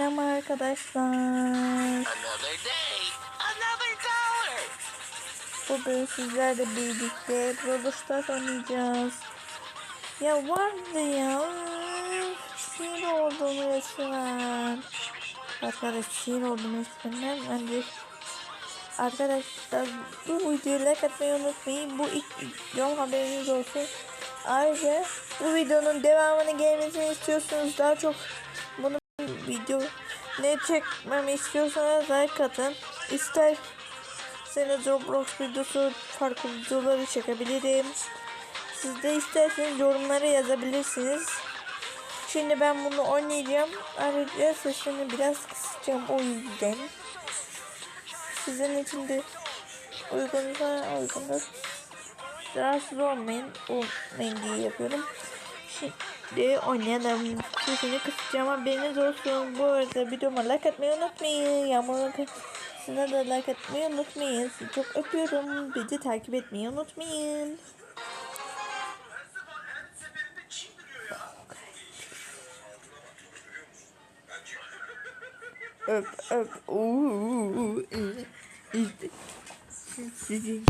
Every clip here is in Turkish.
Selam arkadaşlar. Bugün sizlerle birlikte Brawl Stars oynayacağız. Ya vardı ya. Sinir oldum resmen. Arkadaş sinir oldum resmen. Ben de Arkadaşlar bu videoyu like atmayı unutmayın. Bu ilk videom haberiniz olsun. Ayrıca bu videonun devamını gelmesini istiyorsanız daha çok video ne çekmemi istiyorsanız like atın. İsterseniz Roblox videosu farklı videoları çekebilirim. Siz de isterseniz yorumlara yazabilirsiniz. Şimdi ben bunu oynayacağım. Ayrıca sesini biraz kısacağım o yüzden. Sizin için de uygunsa uygundur. Rahatsız olmayın, olmayın diye yapıyorum. Şimdi oynayalım. Sesini kısacağım haberiniz olsun. Bu arada videoma like atmayı unutmayın. Yağmurun karşısına da like atmayı unutmayın. Sizi çok öpüyorum. Bizi takip etmeyi unutmayın. Öp öp. İşte sizin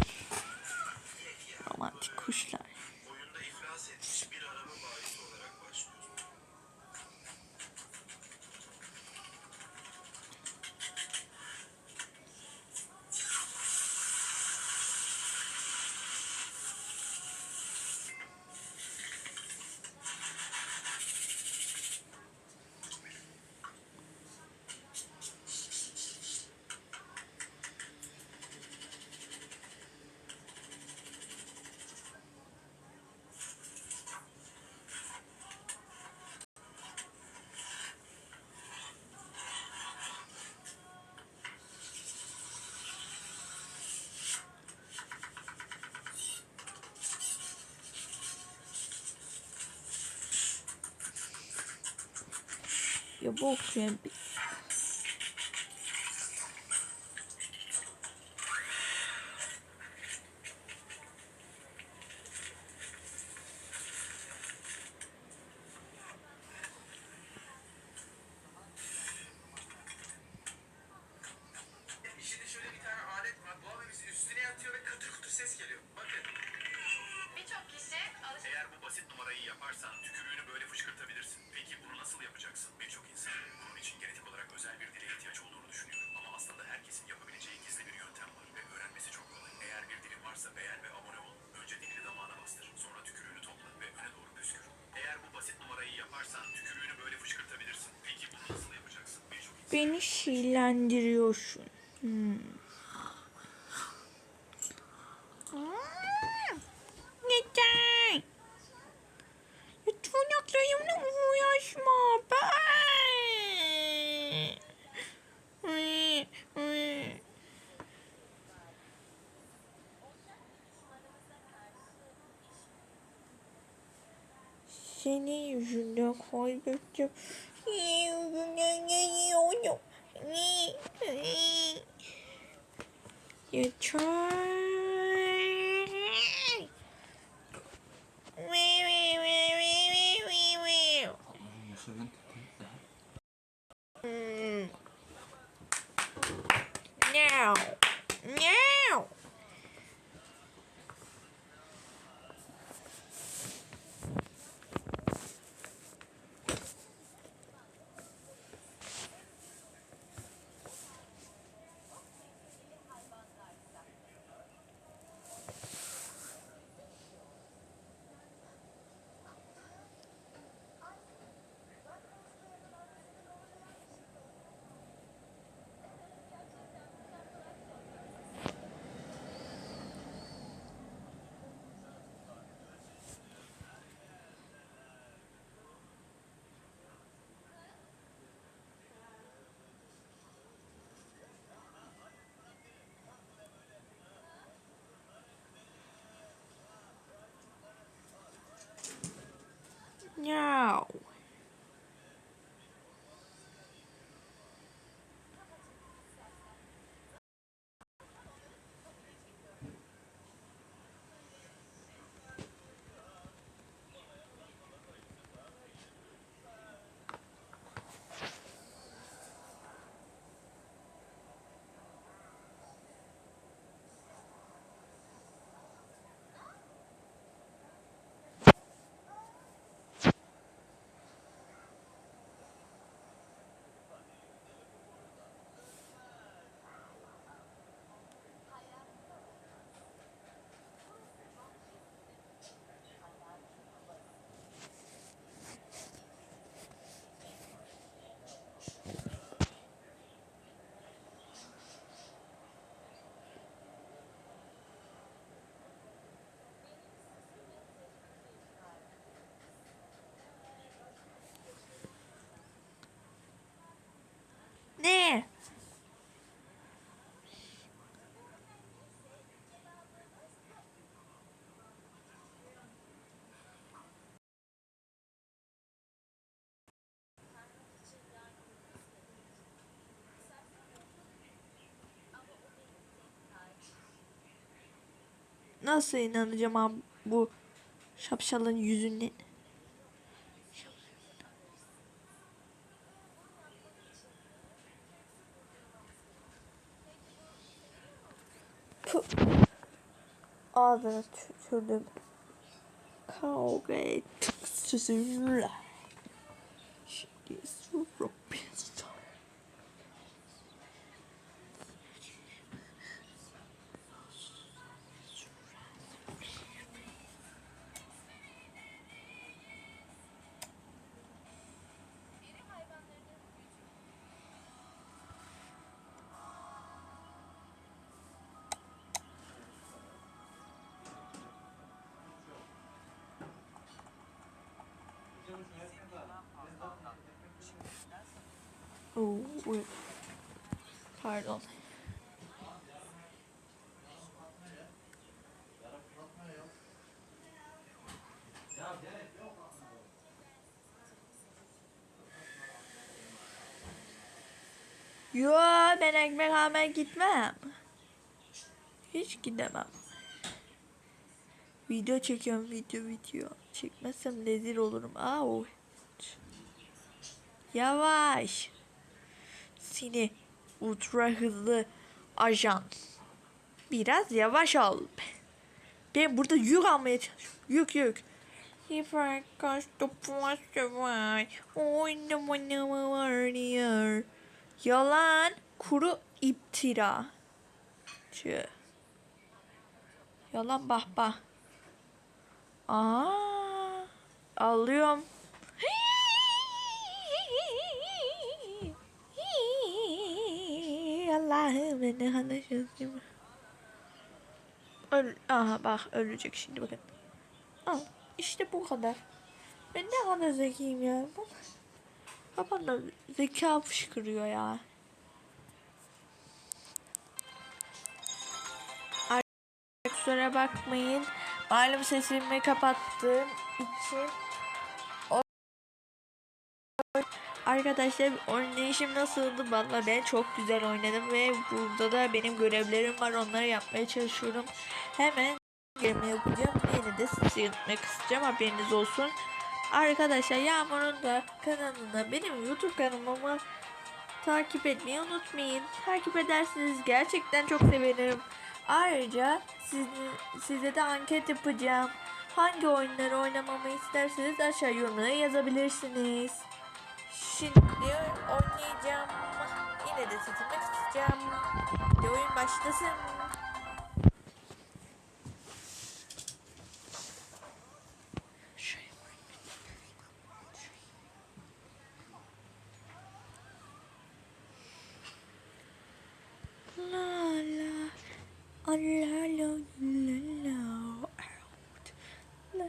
Ya bu okuyan Beni şiirlendiriyorsun. Hmm. Neden? Lütfen yaklarımla uğraşma. Ben. Senin yüzünden kaybettim. You try. Nasıl inanacağım abi bu şapşalın yüzüne? Puh. Ağzına tükürdüm. Kavga ettik sizinle. Şimdi sonra Pardon. Yo ben ekmek almaya gitmem. Hiç gidemem. Video çekiyorum video video. Çekmezsem rezil olurum. Au. Yavaş. Seni ultra hızlı ajan. Biraz yavaş ol. Ben burada yük almaya çalışıyorum. Yük yük. Hiper kaç topu var. Oynamana var diyor. Yalan. Kuru iftira. Çı. Yalan bah bah. Aa, alıyorum. Allah'ım ne konuşuyorsun? Öl Aha bak ölecek şimdi bakın. Al işte bu kadar. Ben ne kadar zekiyim ya. Kafamda zeka fışkırıyor ya. Kusura bakmayın. Malum sesimi kapattığım için Arkadaşlar oynayışım nasıldı? Valla ben çok güzel oynadım ve burada da benim görevlerim var. Onları yapmaya çalışıyorum. Hemen görevimi yapacağım. Yine de sizi yutmaya kısacağım. Haberiniz olsun. Arkadaşlar Yağmur'un da kanalında benim YouTube kanalımı takip etmeyi unutmayın. Takip ederseniz gerçekten çok sevinirim. Ayrıca siz, size de anket yapacağım. Hangi oyunları oynamamı isterseniz aşağı yorumlara yazabilirsiniz. Şimdi oynayacağım. Yine de sesimi kısacağım. Hadi oyun başlasın. La la, la la la la la, out. La.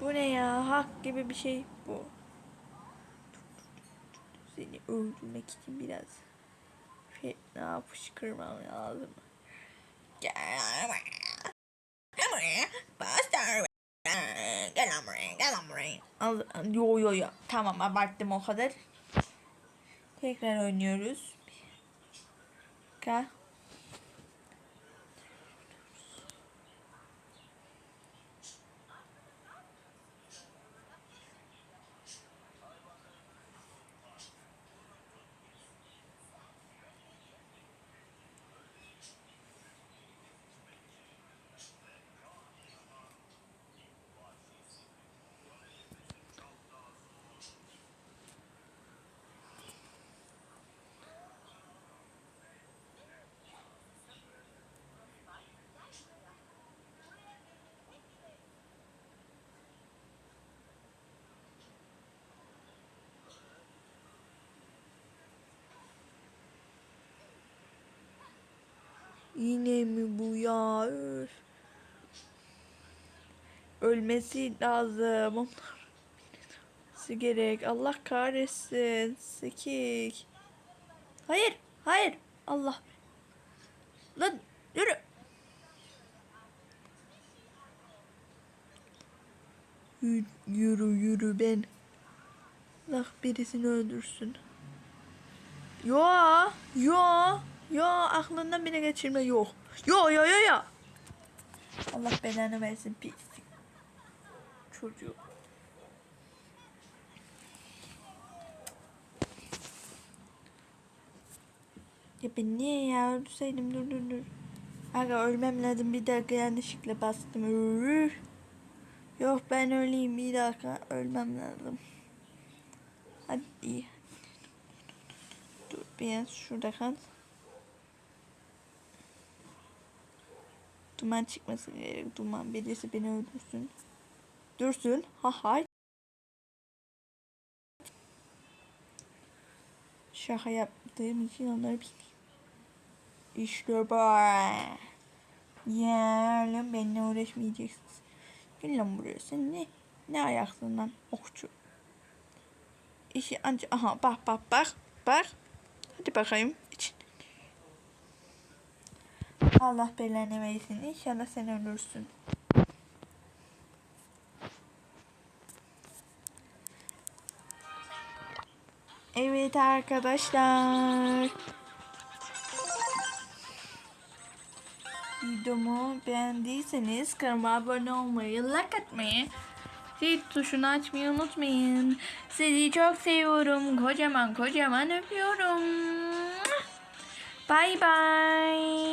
Bu ne ya? Hak gibi bir şey bu. Seni öldürmek için biraz fena fışkırmam lazım. Gel buraya. Bastır. Gel buraya. Gel yo yo yo. Tamam abarttım o kadar. Tekrar oynuyoruz. Ka. Yine mi bu ya? Öf. Ölmesi lazım. Onlar bilmesi gerek. Allah kahretsin. Sekik. Hayır. Hayır. Allah. Lan yürü. Yürü yürü, ben. Allah birisini öldürsün. Yo, yo, yo aklından bile geçirme yok. Yo yo yo yo. Allah belanı versin pis. Çocuğu. Ya ben niye ya öldürseydim dur dur dur. Aga ölmem lazım bir dakika yanlışlıkla bastım. Yok ben öleyim bir dakika ölmem lazım. Hadi. Dur biraz şurada kal. Duman çıkması gerek. Duman birisi beni öldürsün. Dursun. Ha hay. Şaka yaptığım için onları bilmiyorum. İşte. Ya lan benimle uğraşmayacaksınız. Gel lan buraya sen ne? Ne ayaksın lan okçu. İşi anca aha bak bak bak bak. Hadi bakayım. Allah belanı versin. İnşallah sen ölürsün. Evet arkadaşlar. Videomu beğendiyseniz kanalıma abone olmayı, like atmayı, zil tuşunu açmayı unutmayın. Sizi çok seviyorum. Kocaman kocaman öpüyorum. Bye bye.